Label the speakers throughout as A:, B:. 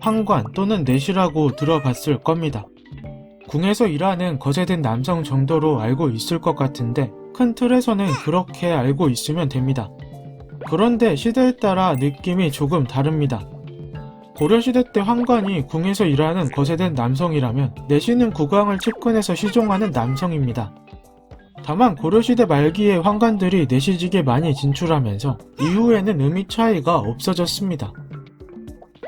A: 황관 또는 내시라고 들어봤을 겁니다. 궁에서 일하는 거세된 남성 정도로 알고 있을 것 같은데 큰 틀에서는 그렇게 알고 있으면 됩니다. 그런데 시대에 따라 느낌이 조금 다릅니다. 고려시대 때 황관이 궁에서 일하는 거세된 남성이라면 내시는 국왕을 측근해서 시종하는 남성입니다. 다만 고려시대 말기에 황관들이 내시직에 많이 진출하면서 이후에는 의미 차이가 없어졌습니다.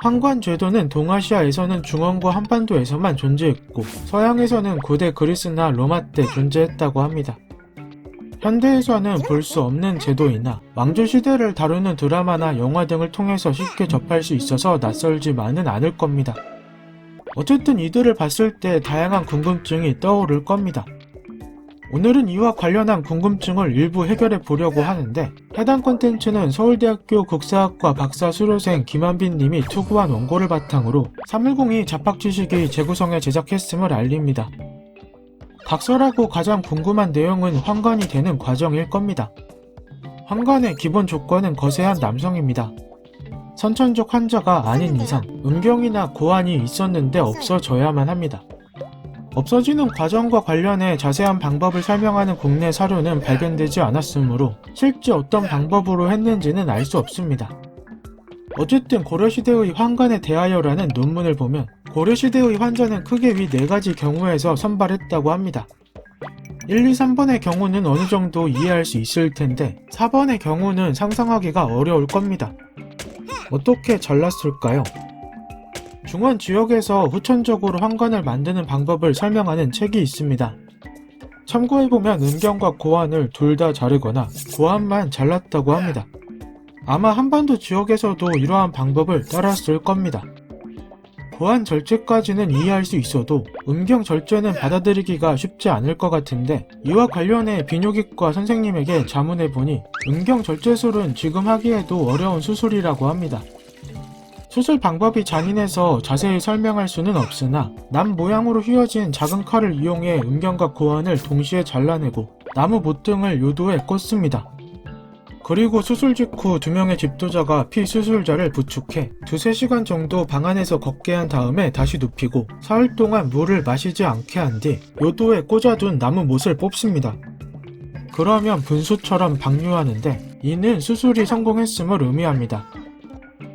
A: 황관 제도는 동아시아에서는 중원과 한반도에서만 존재했고 서양에서는 고대 그리스나 로마 때 존재했다고 합니다. 현대에서는 볼 수 없는 제도이나 왕조 시대를 다루는 드라마나 영화 등을 통해서 쉽게 접할 수 있어서 낯설지만은 않을 겁니다. 어쨌든 이들을 봤을 때 다양한 궁금증이 떠오를 겁니다. 오늘은 이와 관련한 궁금증을 일부 해결해 보려고 하는데 해당 콘텐츠는 서울대학교 국사학과 박사 수료생 김한빈 님이 투구한 원고를 바탕으로 310이 잡학지식이 재구성해 제작했음을 알립니다. 각설하고 가장 궁금한 내용은 황관이 되는 과정일 겁니다. 황관의 기본 조건은 거세한 남성입니다. 선천적 환자가 아닌 이상 음경이나 고환이 있었는데 없어져야만 합니다. 없어지는 과정과 관련해 자세한 방법을 설명하는 국내 사료는 발견되지 않았으므로 실제 어떤 방법으로 했는지는 알 수 없습니다. 어쨌든 고려시대의 환관에 대하여라는 논문을 보면 고려시대의 환자는 크게 위 4가지 경우에서 선발했다고 합니다. 1, 2, 3번의 경우는 어느 정도 이해할 수 있을 텐데 4번의 경우는 상상하기가 어려울 겁니다. 어떻게 잘랐을까요? 중원 지역에서 후천적으로 황관을 만드는 방법을 설명하는 책이 있습니다. 참고해보면 음경과 고환을 둘 다 자르거나 고환만 잘랐다고 합니다. 아마 한반도 지역에서도 이러한 방법을 따랐을 겁니다. 고환 절제까지는 이해할 수 있어도 음경 절제는 받아들이기가 쉽지 않을 것 같은데 이와 관련해 비뇨기과 선생님에게 자문해보니 음경 절제술은 지금 하기에도 어려운 수술이라고 합니다. 수술 방법이 잔인해서 자세히 설명할 수는 없으나 남 모양으로 휘어진 작은 칼을 이용해 음경과 고환을 동시에 잘라내고 나무 모퉁을 요도에 꽂습니다. 그리고 수술 직후 두 명의 집도자가 피 수술자를 부축해 두세 시간 정도 방 안에서 걷게 한 다음에 다시 눕히고 사흘 동안 물을 마시지 않게 한 뒤 요도에 꽂아둔 나무 못을 뽑습니다. 그러면 분수처럼 방류하는데 이는 수술이 성공했음을 의미합니다.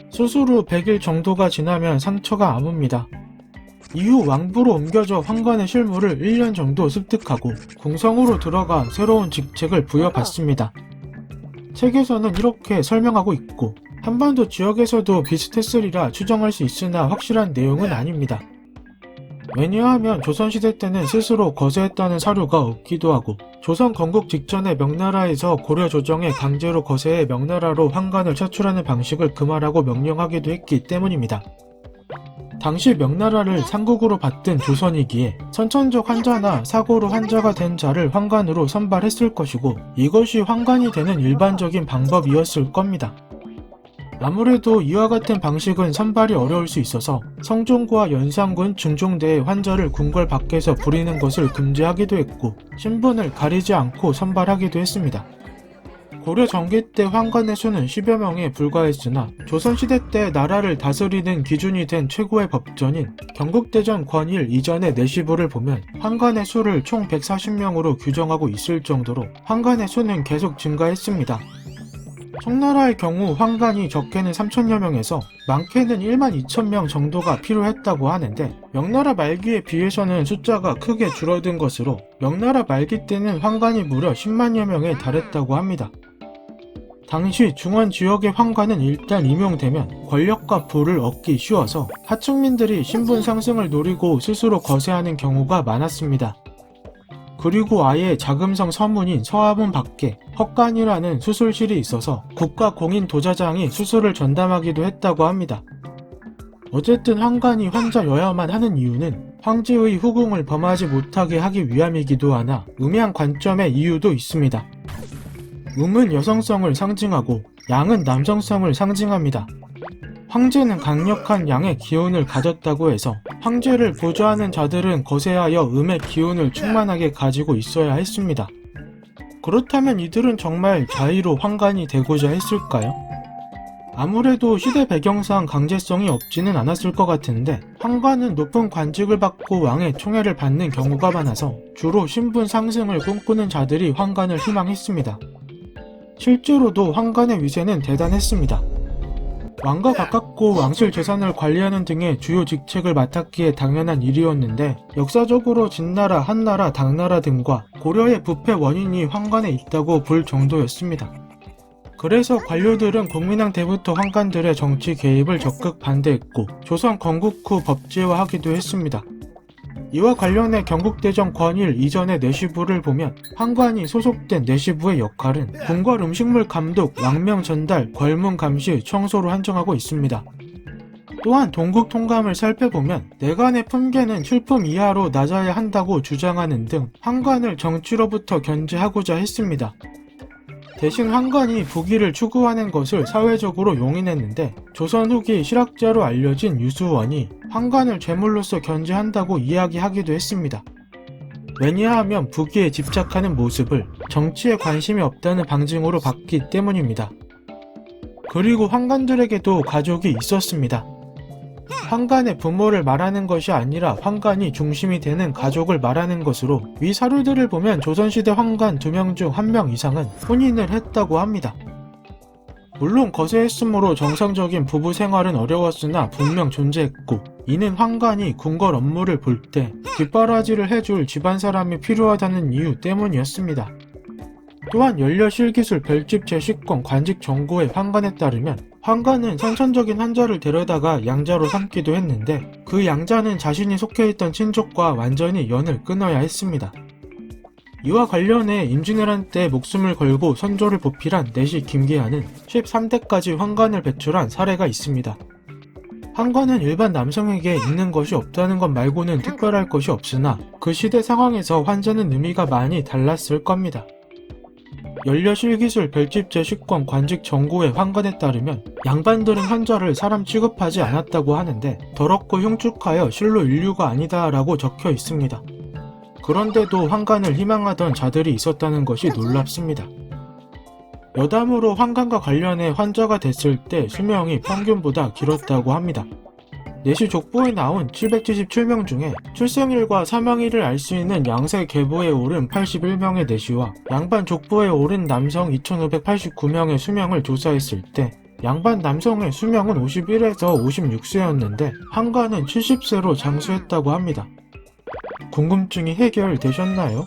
A: 수술 후 100일 정도가 지나면 상처가 아뭅니다. 이후 왕부로 옮겨져 황관의 실무를 1년 정도 습득하고 궁성으로 들어가 새로운 직책을 부여받습니다. 책에서는 이렇게 설명하고 있고 한반도 지역에서도 비슷했으리라 추정할 수 있으나 확실한 내용은 아닙니다. 왜냐하면 조선시대 때는 스스로 거세했다는 사료가 없기도 하고 조선 건국 직전에 명나라에서 고려 조정에 강제로 거세해 명나라로 황관을 차출하는 방식을 금하라고 명령하기도 했기 때문입니다. 당시 명나라를 상국으로 받든 조선이기에 선천적 환자나 사고로 환자가 된 자를 황관으로 선발했을 것이고 이것이 황관이 되는 일반적인 방법이었을 겁니다. 아무래도 이와 같은 방식은 선발이 어려울 수 있어서 성종과 연산군 중종대에 환자를 궁궐 밖에서 부리는 것을 금지하기도 했고 신분을 가리지 않고 선발하기도 했습니다. 고려 전기 때 황관의 수는 10여 명에 불과했으나 조선시대 때 나라를 다스리는 기준이 된 최고의 법전인 경국대전 권일 이전의 내시부를 보면 황관의 수를 총 140명으로 규정하고 있을 정도로 황관의 수는 계속 증가했습니다. 청나라의 경우 황관이 적게는 3천여 명에서 많게는 1만 2천 명 정도가 필요했다고 하는데 명나라 말기에 비해서는 숫자가 크게 줄어든 것으로 명나라 말기 때는 황관이 무려 10만여 명에 달했다고 합니다. 당시 중원 지역의 황관은 일단 임용되면 권력과 부를 얻기 쉬워서 하층민들이 신분 상승을 노리고 스스로 거세하는 경우가 많았습니다. 그리고 아예 자금성 서문인 서하문 밖에 헛간이라는 수술실이 있어서 국가 공인 도자장이 수술을 전담하기도 했다고 합니다. 어쨌든 황관이 환자여야만 하는 이유는 황제의 후궁을 범하지 못하게 하기 위함이기도 하나 음양 관점의 이유도 있습니다. 음은 여성성을 상징하고 양은 남성성을 상징합니다. 황제는 강력한 양의 기운을 가졌다고 해서 황제를 보좌하는 자들은 거세하여 음의 기운을 충만하게 가지고 있어야 했습니다. 그렇다면 이들은 정말 자의로 황관이 되고자 했을까요? 아무래도 시대 배경상 강제성이 없지는 않았을 것 같은데 황관은 높은 관직을 받고 왕의 총애를 받는 경우가 많아서 주로 신분 상승을 꿈꾸는 자들이 황관을 희망했습니다. 실제로도 황관의 위세는 대단했습니다. 왕과 가깝고 왕실 재산을 관리하는 등의 주요 직책을 맡았기에 당연한 일이었는데 역사적으로 진나라, 한나라, 당나라 등과 고려의 부패 원인이 황관에 있다고 볼 정도였습니다. 그래서 관료들은 국민왕 때부터 황관들의 정치 개입을 적극 반대했고 조선 건국 후 법제화하기도 했습니다. 이와 관련해 경국대전 권일 이전의 내시부를 보면 황관이 소속된 내시부의 역할은 궁궐 음식물 감독, 왕명 전달, 걸문 감시, 청소로 한정하고 있습니다. 또한 동국 통감을 살펴보면 내관의 품계는 출품 이하로 낮아야 한다고 주장하는 등 황관을 정치로부터 견제하고자 했습니다. 대신 황관이 부귀를 추구하는 것을 사회적으로 용인했는데 조선 후기 실학자로 알려진 유수원이 황관을 죄물로서 견제한다고 이야기하기도 했습니다. 왜냐하면 부귀에 집착하는 모습을 정치에 관심이 없다는 방증으로 봤기 때문입니다. 그리고 황관들에게도 가족이 있었습니다. 황관의 부모를 말하는 것이 아니라 황관이 중심이 되는 가족을 말하는 것으로 위 사료들을 보면 조선시대 황관 두명 중 한 명 이상은 혼인을 했다고 합니다. 물론 거세했으므로 정상적인 부부 생활은 어려웠으나 분명 존재했고 이는 황관이 궁궐 업무를 볼 때 뒷바라지를 해줄 집안 사람이 필요하다는 이유 때문이었습니다. 또한 연려 실기술 별집 제식권 관직 정고의 황관에 따르면 황관은 선천적인 환자를 데려다가 양자로 삼기도 했는데 그 양자는 자신이 속해 있던 친족과 완전히 연을 끊어야 했습니다. 이와 관련해 임진왜란 때 목숨을 걸고 선조를 보필한 내시 김계하는 13대까지 황관을 배출한 사례가 있습니다. 황관은 일반 남성에게 있는 것이 없다는 것 말고는 특별할 것이 없으나 그 시대 상황에서 환자는 의미가 많이 달랐을 겁니다. 연려실기술 별집 제식권 관직 정고의 황관에 따르면 양반들은 환자를 사람 취급하지 않았다고 하는데 더럽고 흉측하여 실로 인류가 아니다 라고 적혀 있습니다. 그런데도 황관을 희망하던 자들이 있었다는 것이 놀랍습니다. 여담으로 황관과 관련해 환자가 됐을 때 수명이 평균보다 길었다고 합니다. 내시 족보에 나온 777명 중에 출생일과 사망일을 알 수 있는 양세 계보에 오른 81명의 내시와 양반 족보에 오른 남성 2589명의 수명을 조사했을 때 양반 남성의 수명은 51에서 56세였는데 한가는 70세로 장수했다고 합니다. 궁금증이 해결되셨나요?